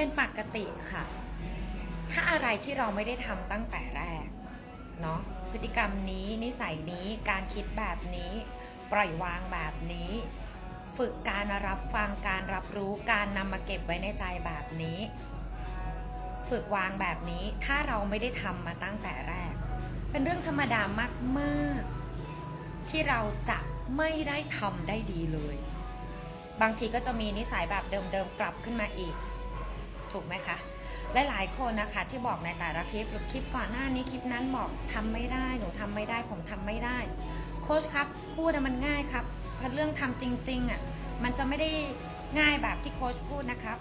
เป็นปกติค่ะ ถ้าอะไรที่เราไม่ได้ทำตั้งแต่แรกเนาะพฤติกรรมนี้นิสัยนี้การคิดแบบนี้ ปล่อยวางแบบนี้ ฝึกการรับฟังการรับรู้การนำมาเก็บไว้ในใจแบบนี้ ฝึกวางแบบนี้ถ้าเราไม่ได้ทำมาตั้งแต่แรก เป็นเรื่องธรรมดามากๆ ที่เราจะไม่ได้ทำได้ดีเลย บางทีก็จะมีนิสัยแบบเดิมๆกลับขึ้นมาอีก ถูกไหมคะหลายๆคนนะคะที่บอกในแต่ละคลิปหรือคลิปก่อนหน้านี้คลิปนั้นบอกทำไม่ได้หนูทำไม่ได้ผมทำไม่ได้ โค้ชครับพูดอะมันง่ายครับเพราะเรื่องทำจริงๆอะมันจะไม่ได้ง่ายแบบที่โค้ชพูดนะครับ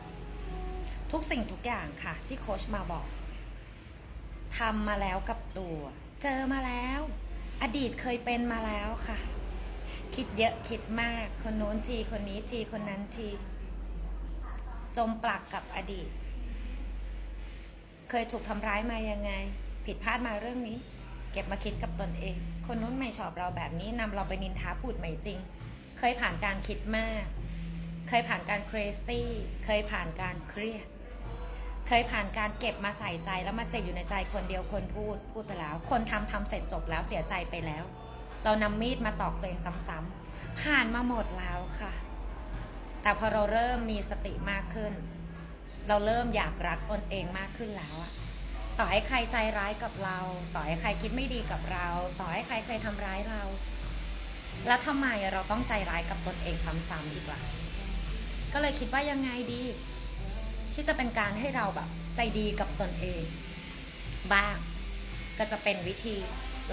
ทุกสิ่งทุกอย่างค่ะ ที่โค้ชมาบอกทำมาแล้วกับตัว เจอมาแล้ว อดีตเคยเป็นมาแล้วค่ะ คิดเยอะคิดมาก คนโน้นทีคนนี้ทีคนนั้นที จมปลักกับอดีต เคยถูกทำร้ายมายังไง ผิดพลาดมาเรื่องนี้ เก็บมาคิดกับตนเอง คนนู้นไม่ชอบเราแบบนี้นำเราไปนินทาพูดไม่จริง เคยผ่านการคิดมาก เคยผ่านการ crazy เคยผ่านการเครียด เคยผ่านการเก็บมาใส่ใจแล้วมาเจ็บอยู่ในใจคนเดียวคนพูดพูดไปแล้ว คนทำทำเสร็จจบแล้วเสียใจไปแล้ว เรานำมีดมาตอกตัวเองซ้ำๆผ่านมาหมดแล้วค่ะ แต่พอเราเริ่มมีสติมากขึ้น เราเริ่มอยากรักตนเองมากขึ้นแล้วอะต่อให้ใครใจร้ายกับเรา ต่อให้ใครคิดไม่ดีกับเรา ต่อให้ใครเคยทำร้ายเรา แล้วทำไมเราต้องใจร้ายกับตนเองซ้ำๆดีกว่าก็เลยคิดว่ายังไงดี ที่จะเป็นการให้เราแบบใจดีกับตนเอง บ้างก็จะเป็นวิธี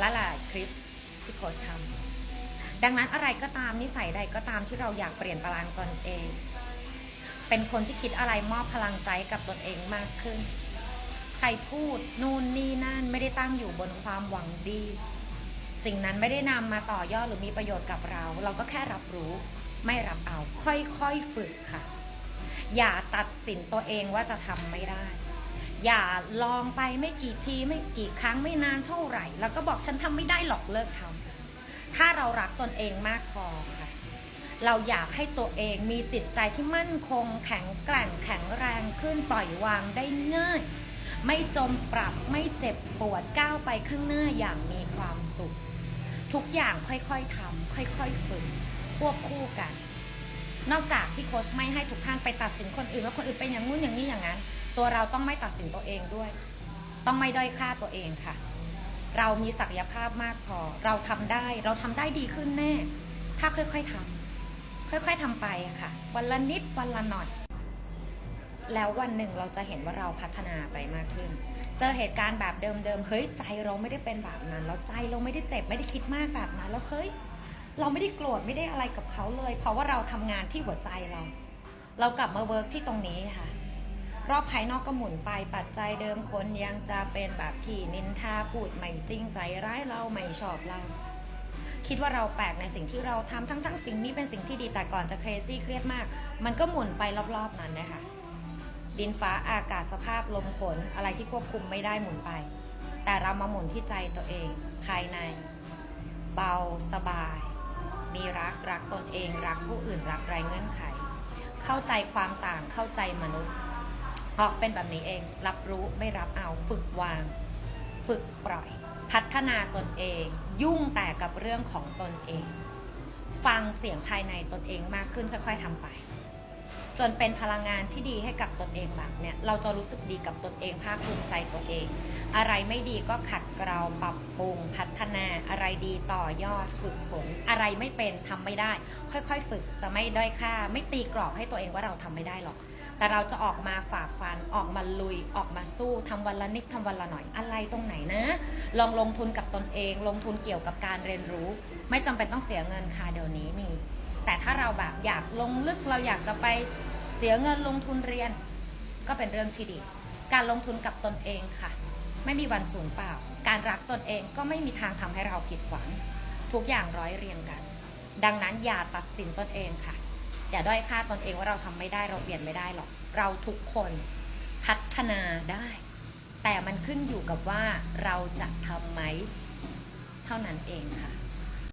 ละหลายคลิปที่โค้ชทำดังนั้นอะไรก็ตามนิสัยใดก็ตามที่เราอยากเปลี่ยนตารางตนเอง เป็นคนที่คิดอะไรมอบพลังใจกับตนเองมากขึ้น ใครพูดนู่นนี่นั่นไม่ได้ตั้งอยู่บนความหวังดี สิ่งนั้นไม่ได้นำมาต่อยอดหรือมีประโยชน์กับเรา เราก็แค่รับรู้ไม่รับเอา ค่อยๆฝึกค่ะ อย่าตัดสินตัวเองว่าจะทำไม่ได้ อย่าลองไปไม่กี่ทีไม่กี่ครั้งไม่นานเท่าไหร่ แล้วก็บอกฉันทำไม่ได้หรอกเลิกทำถ้าเรารักตนเองมากพอค่ะ เราอยากให้ตัวเองมีจิตใจที่มั่นคง แข็งแกร่งแข็งแรงขึ้นปล่อยวางได้ง่าย ไม่จมปรับไม่เจ็บปวดก้าวไปข้างหน้าอย่างมีความสุข ทุกอย่างค่อยๆทำค่อยๆฝึกควบคู่กัน นอกจากที่โค้ชไม่ให้ทุกท่านไปตัดสินคนอื่นว่าคนอื่นเป็นอย่างงู้นอย่างนี้อย่างนั้น ตัวเราต้องไม่ตัดสินตัวเองด้วย ต้องไม่ด้อยค่าตัวเองค่ะ เรามีศักยภาพมากพอ เราทำได้ เราทำได้ดีขึ้นแน่ ถ้าค่อยๆทำ ค่อยๆทำไปอะค่ะ วันละนิดวันละหน่อย แล้ววันหนึ่งเราจะเห็นว่าเราพัฒนาไปมากขึ้น เจอเหตุการณ์แบบเดิมๆเฮ้ยใจเราไม่ได้เป็นแบบนั้น แล้วใจเราไม่ได้เจ็บไม่ได้คิดมากแบบนั้น แล้วเฮ้ยเราไม่ได้โกรธไม่ได้อะไรกับเขาเลย เพราะว่าเราทำงานที่หัวใจเรา เรากลับมาเวิร์กที่ตรงนี้ค่ะ รอบภายนอกก็หมุนไปปัจจัยเดิมคนยังจะเป็นแบบที่นินทาพูดไม่จริงใส่ร้ายเราไม่ชอบเรา คิดว่าเราแปลกในสิ่งที่เราทำทั้งทั้งๆสิ่งนี้เป็นสิ่งที่ดีแต่ก่อนจะเครซี่เครียดมาก มันก็หมุนไปรอบๆนั้นนะคะดินฟ้าอากาศสภาพลมฝนอะไรที่ควบคุมไม่ได้หมุนไป แต่เรามาหมุนที่ใจตัวเองภายใน เบาสบาย มีรักรักตนเอง รักผู้อื่นรักไรเงื่อนไข เข้าใจความต่างเข้าใจมนุษย์ ออกเป็นแบบนี้เอง รับรู้ไม่รับเอาฝึกวาง ฝึกปล่อย พัฒนาตนเอง ยุ่งแต่กับเรื่องของตนเอง ฟังเสียงภายในตนเองมากขึ้นค่อย ๆทำไป จนเป็นพลังงานที่ดีให้กับตนเองแบบเนี้ยเราจะรู้สึกดีกับตนเองภาคภูมิใจตัวเอง อะไรไม่ดีก็ขัดเกลาปรับปรุง พัฒนาอะไรดีต่อยอดฝึกฝนอะไรไม่เป็นทำไม่ได้ ค่อยๆ ฝึกจะไม่ด้อยค่า ไม่ตีกรอบให้ตัวเองว่าเราทำไม่ได้หรอก แต่เราจะออกมาฝ่าฟันออกมาลุยออกมาสู้ทำวันละนิดทำวันละหน่อยอะไรตรงไหนนะ ลองลงทุนกับตนเอง ลงทุนเกี่ยวกับการเรียนรู้ ไม่จำเป็นต้องเสียเงินค่ะเดี๋ยวนี้มี แต่ถ้าเราแบบอยากลงลึกเราอยากจะไปเสียเงินลงทุนเรียน ก็เป็นเรื่องที่ดี การลงทุนกับตนเองค่ะ ไม่มีวันสูญเปล่า การรักตนเองก็ไม่มีทางทำให้เราผิดหวัง ทุกอย่างร้อยเรียงกัน ดังนั้นอย่าตัดสินตนเองค่ะ อย่าด้อยค่าตนเองว่าเราทำไม่ได้เราเปลี่ยนไม่ได้หรอก เราทุกคนพัฒนาได้ แต่มันขึ้นอยู่กับว่าเราจะทำไหมเท่านั้นเองค่ะ